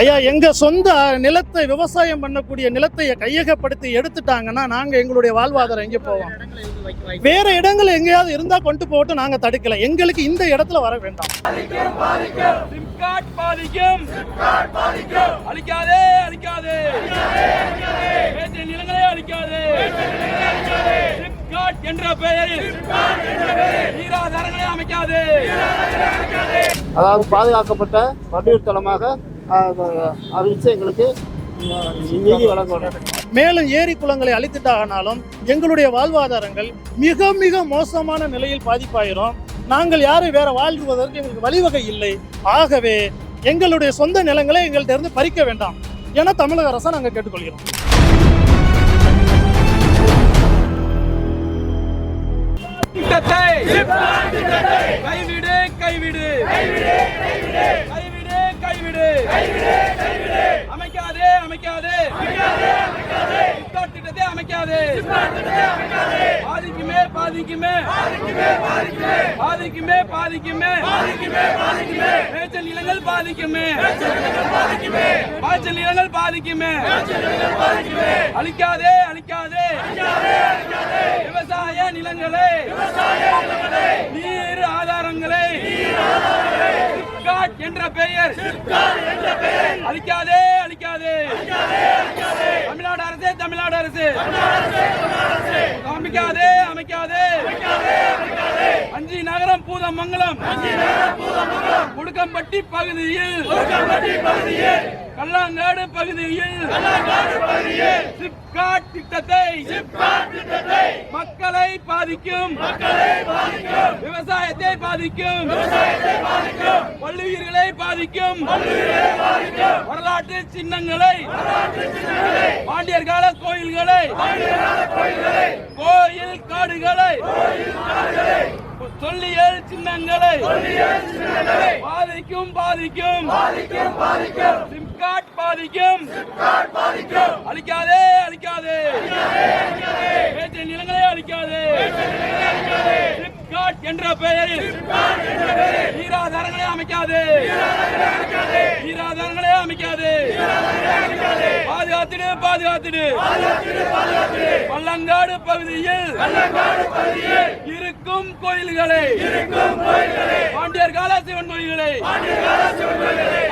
ஐயா எங்க சொந்த நிலத்தை விவசாயம் பண்ணக்கூடிய நிலத்தை கையகப்படுத்தி எடுத்துட்டாங்கன்னா நாங்க எங்களுடைய வாழ்வாதாரம் எங்க போவோம்? வேற இடங்கள் எங்கேயாவது இருந்தா கொண்டு போட்டு நாங்க தடுக்கல. எங்களுக்கு இந்த இடத்துல வர வேண்டாம். அழிக்காதே அழிக்காதே. நிலங்களே அழிக்காதே. என்ற பெயரில் அமைக்காதே. அதாவது பாதுகாக்கப்பட்ட பல்வேறு தளமாக அறிவித்து எங்களுக்கு நீதி வழங்கணும் மேலும் ஏரி குளங்களை அழித்துட்டாங்கனாலும் எங்களுடைய வாழ்வாதாரங்கள் மிக மிக மோசமான நிலையில் பாதிப்பாயிரும். நாங்கள் யாரும் வேற வாழ்வதற்கு எங்களுக்கு வழிவகை இல்லை. ஆகவே எங்களுடைய சொந்த நிலங்களை எங்கள்கிட்ட இருந்து பறிக்க வேண்டாம் என தமிழக அரசை நாங்கள் கேட்டுக்கொள்கிறோம். திட்டத்தை கைவிடு கைவிடு. கைவிடு. கைவிடு அமைக்காதே. அமைக்காதே. சிப்காட் திட்டத்தை அமைக்காதே பாதிக்குமே பாதிக்குமே பாதிக்குமே பாதிக்குமே மேய்ச்சல் நிலங்கள் பாதிக்குமே பாய்ச்சல் நிலங்கள் பாதிக்குமே அழிக்காதே அழிக்காதே. விவசாய நிலங்களை. நீர் ஆதாரங்களை. என்ற பெயர். அழிக்காதே அழிக்காதே. தமிழ்நாடு அரசு தமிழ்நாடு அரசு. காமிக்காதே பூதமங்கலம். முடுக்கம்பட்டி பகுதியில். கல்லாங்காடு பகுதியில். சிப்காட் திட்டத்தை மக்களை பாதிக்கும். விவசாயத்தை பாதிக்கும். பல்லுயிர்களை பாதிக்கும். வரலாற்று சின்னங்களை. பாண்டியர் கால கோயில்களை. கோயில் காடுகளை. சொல்லியல் சின்னங்களை பாதிக்கும் பாதிக்கும். சிப்காட் பாதிக்கும். அழிக்காதே அழிக்காதே. வேற்று நிலங்களை அழிக்காதே. சிப்காட் என்ற பெயரில் அமைக்காதே. பாதுகாத்து அமைக்காதே. பாதுகாத்திடு பாதுகாத்திடு. பள்ளங்காடு பகுதியில் இருக்கும் கோயில்களை பாண்டியர் கால சிவன் கோயில்களை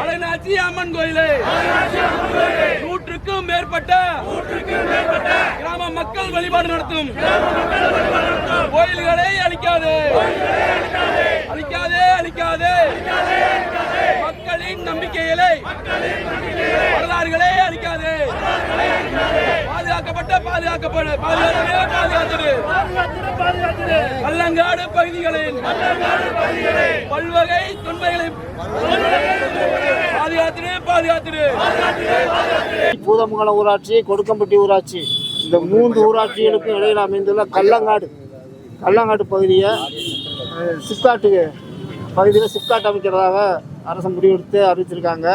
அலைநாச்சி அம்மன் கோயிலை நூற்றுக்கும் மேற்பட்ட கிராம மக்கள் வழிபாடு நடத்தும் கோயில்களை அழிக்காதே அழிக்காதே அழிக்காதே மக்களின் நம்பிக்கைகளை வரலாறுகளை அழிக்காதே பாதுகாக்கப்பட்ட பாதுகாக்கப்பட பாதுகாத்து பாதுகாத்துடு கல்லங்காடு பல்வகை துன்பங்களை பாதுகாத்துடு பூதமங்கலம் ஊராட்சி கொடுக்கம்பட்டி ஊராட்சி. இந்த மூன்று ஊராட்சிகளுக்கும் இடையில் அமைந்துள்ள கள்ளங்காடு. கள்ளங்காடு பகுதியை சிப்காட்டு பகுதியில் சிப்காட் அமைக்கிறதாக அரசு முடிவெடுத்து அறிவிச்சிருக்காங்க.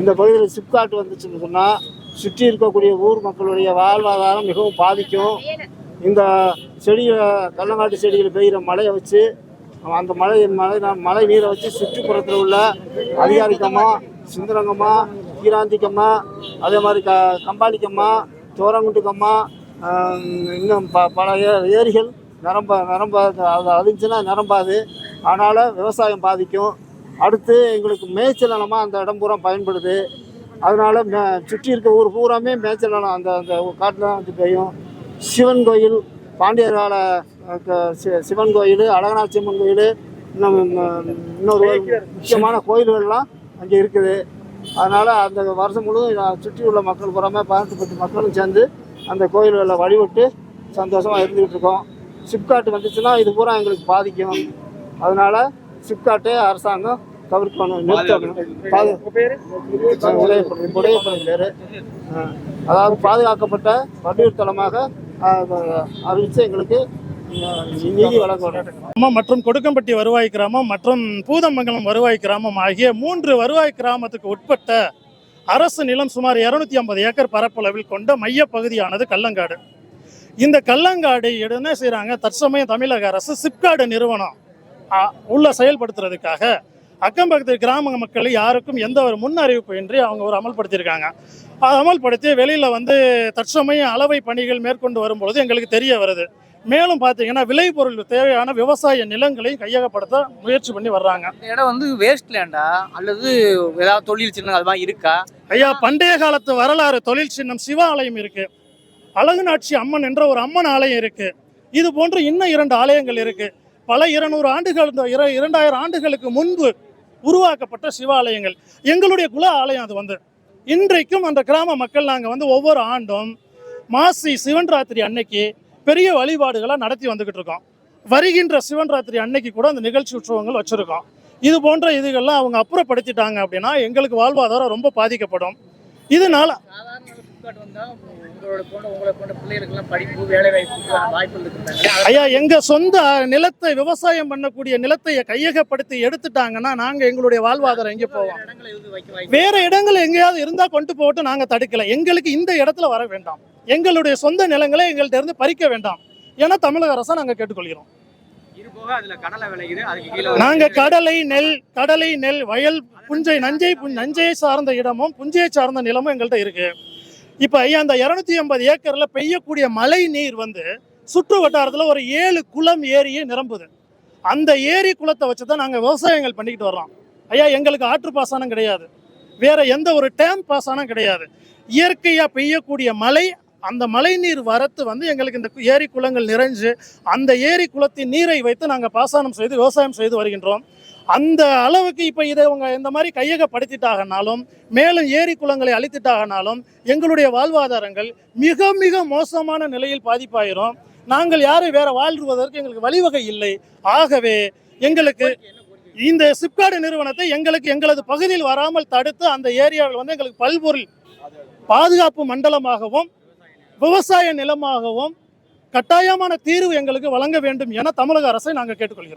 இந்த பகுதியில் சிப்காட் வந்துச்சுன்னு சொன்னால் சுற்றி இருக்கக்கூடிய ஊர் மக்களுடைய வாழ்வாதாரம் மிகவும் பாதிக்கும். இந்த செடியை கள்ளங்காட்டு செடிகள் பெய்கிற மழையை வச்சு அந்த மழை மழை மழை நீரை வச்சு சுற்றுப்புறத்தில் உள்ள அதிகாரிக்கம்மா சுந்தரங்கம்மா கீராந்திக்கம்மா அதே மாதிரி க கம்பாளிக்கம்மா தோரங்குண்டுக்கம்மா இன்னும் ப பல ஏ- ஏரிகள் நிரம்ப நிரம்ப அது அழிஞ்சுன்னா நிரம்பாது. அதனால் விவசாயம் பாதிக்கும். அடுத்து எங்களுக்கு மேய்ச்சல் நிலமாக அந்த இடம் பூரா பயன்படுது. அதனால மே சுற்றி இருக்க ஊர் பூராமே மேய்ச்சல் நிலம் அந்த அந்த காட்டில் தான் வந்து பெய்யும். சிவன் கோயில் பாண்டியர் கால சிவன் கோயில் அழகநாத் சிம்மன் கோயில் இன்னும் இன்னொரு முக்கியமான கோயில்கள்லாம் அங்கே இருக்குது. அதனால் அந்த வருஷம் முழுவதும் சுற்றி உள்ள மக்கள் பதினெட்டு பத்து மக்களும் சேர்ந்து அந்த கோயில்களில் வழிபட்டு சந்தோஷமாக இருந்துகிட்டு இருக்கோம். சிப்காட் வந்துச்சுன்னா இது பூரா எங்களுக்கு பாதிக்கும். அதனால் சிப்காட்டை அரசாங்கம் தவிர்க்கணும் நிறுத்தணும். பேர். அதாவது பாதுகாக்கப்பட்ட பல்வேறு தளமாக அறிவித்து எங்களுக்கு மற்றும் கொடுக்கம்பட்டி வருவாய் கிராமம் மற்றும் பூதமங்கலம் வருவாய் கிராமம் ஆகிய மூன்று வருவாய் கிராமத்துக்கு உட்பட்ட அரசு நிலம் சுமார் இருநூத்தி ஐம்பது ஏக்கர் பரப்பளவில் கொண்ட மைய பகுதியானது கல்லங்காடு. இந்த கல்லங்காடு என்ன செய்கிறாங்க தற்சமயம் தமிழக அரசு சிப்காடு நிறுவனம் உள்ள செயல்படுத்துறதுக்காக அக்கம் பக்கத்து கிராம மக்கள் யாருக்கும் எந்த ஒரு முன் அறிவிப்பு இன்றி அவங்க ஒரு அமல்படுத்தியிருக்காங்க. அது அமல்படுத்தி வெளியில் வந்து தற்சமய அளவை பணிகள் மேற்கொண்டு வரும்பொழுது எங்களுக்கு தெரிய வருது. மேலும் பார்த்தீங்கன்னா விளைபொருள் தேவையான விவசாய நிலங்களையும் கையகப்படுத்த முயற்சி பண்ணி வர்றாங்க. இந்த இடம் வந்து வேஸ்ட் லேண்டா அல்லது ஏதாவது தொழில் சின்னம் அது மாதிரி இருக்கா? ஐயா பண்டைய காலத்து வரலாறு தொழில் சின்னம் சிவ ஆலயம் இருக்கு. அழகுநாட்சி அம்மன் என்ற ஒரு அம்மன் ஆலயம் இருக்கு. இது போன்று இன்னும் இரண்டு ஆலயங்கள் இருக்கு. பல இருநூறு ஆண்டுகள் இரண்டாயிரம் ஆண்டுகளுக்கு முன்பு உருவாக்கப்பட்ட சிவாலயங்கள். எங்களுடைய குல ஆலயம் அது வந்து. இன்றைக்கும் அந்த கிராம மக்கள் நாங்கள் வந்து ஒவ்வொரு ஆண்டும் மாசி சிவன் ராத்திரி அன்னைக்கு பெரிய வழிபாடுகளாக நடத்தி வந்துக்கிட்டு இருக்கோம். வருகின்ற சிவன் ராத்திரி அன்னைக்கு கூட அந்த நிகழ்ச்சி உற்சவங்கள் வச்சுருக்கோம். இது போன்ற இதுகள்லாம் அவங்க அப்புறப்படுத்திட்டாங்க அப்படின்னா எங்களுக்கு வாழ்வாதாரம் ரொம்ப பாதிக்கப்படும். இதனால சாதாரண ஃப்ளிப்கார்ட் வந்தா உங்களோட போன்ற உங்களை போன்ற பிள்ளைகளுக்கெல்லாம் படிப்பு வேலை வாய்ப்பு வாய்ப்புகள் இருக்குறாங்க ஐயா எங்க சொந்த நிலத்தை விவசாயம் பண்ணக்கூடிய நிலத்தை கையகப்படுத்தி எடுத்துட்டாங்கன்னா நாங்க எங்களுடைய வாழ்வாதாரம் எங்க போவோம்? வேற இடங்கள் எங்கேயாவது இருந்தா கொண்டு போட்டு நாங்க தடுக்கல. எங்களுக்கு இந்த இடத்துல வர வேண்டாம். எங்களுடைய சொந்த நிலங்களை எங்கள்ட்ட இருந்து பறிக்க வேண்டாம். ஏன்னா தமிழக அரசை நாங்க கேட்டுக்கொள்கிறோம். இது போக அதுல கடலை விளையுது. அதுக்கு கீழே நாங்க கடலை நெல் கடலை நெல் வயல் புஞ்சை நஞ்சை நஞ்சையை சார்ந்த இடமும் புஞ்சையை சார்ந்த நிலமும் எங்கள்கிட்ட இருக்கு. இப்போ ஐயா அந்த இரநூத்தி ஐம்பது ஏக்கரில் பெய்யக்கூடிய மழை நீர் வந்து சுற்று வட்டாரத்தில் ஒரு ஏழு குளம் ஏரியே நிரம்புது. அந்த ஏரி குளத்தை வச்சு தான் நாங்கள் விவசாயங்கள் பண்ணிக்கிட்டு வர்றோம். ஐயா எங்களுக்கு ஆற்று பாசனம் கிடையாது. வேற எந்த ஒரு டேம் பாசனம் கிடையாது. இயற்கையாக பெய்யக்கூடிய மழை அந்த மழை நீர் வரத்து வந்து எங்களுக்கு இந்த ஏரி குளங்கள் நிறைஞ்சு அந்த ஏரி குளத்தின் நீரை வைத்து நாங்கள் பாசனம் செய்து விவசாயம் செய்து வருகின்றோம். அந்த அளவுக்கு இப்போ இதை அவங்க இந்த மாதிரி கையகப்படுத்திட்டாகனாலும் மேலும் ஏரி குளங்களை அழித்திட்டாகனாலும் எங்களுடைய வாழ்வாதாரங்கள் மிக மிக மோசமான நிலையில் பாதிப்பாயிரும். நாங்கள் யாரும் வேற வாழ்வதற்கு எங்களுக்கு வழிவகை இல்லை. ஆகவே எங்களுக்கு இந்த சிப்காடு நிறுவனத்தை எங்களுக்கு எங்களது பகுதியில் வராமல் தடுத்து அந்த ஏரியாவில் வந்து எங்களுக்கு பல்பொருள் பாதுகாப்பு மண்டலமாகவும் விவசாய நிலமாகவும் கட்டாயமான தீர்வு எங்களுக்கு வழங்க வேண்டும் என தமிழக அரசை நாங்கள் கேட்டுக்கொள்கிறோம்.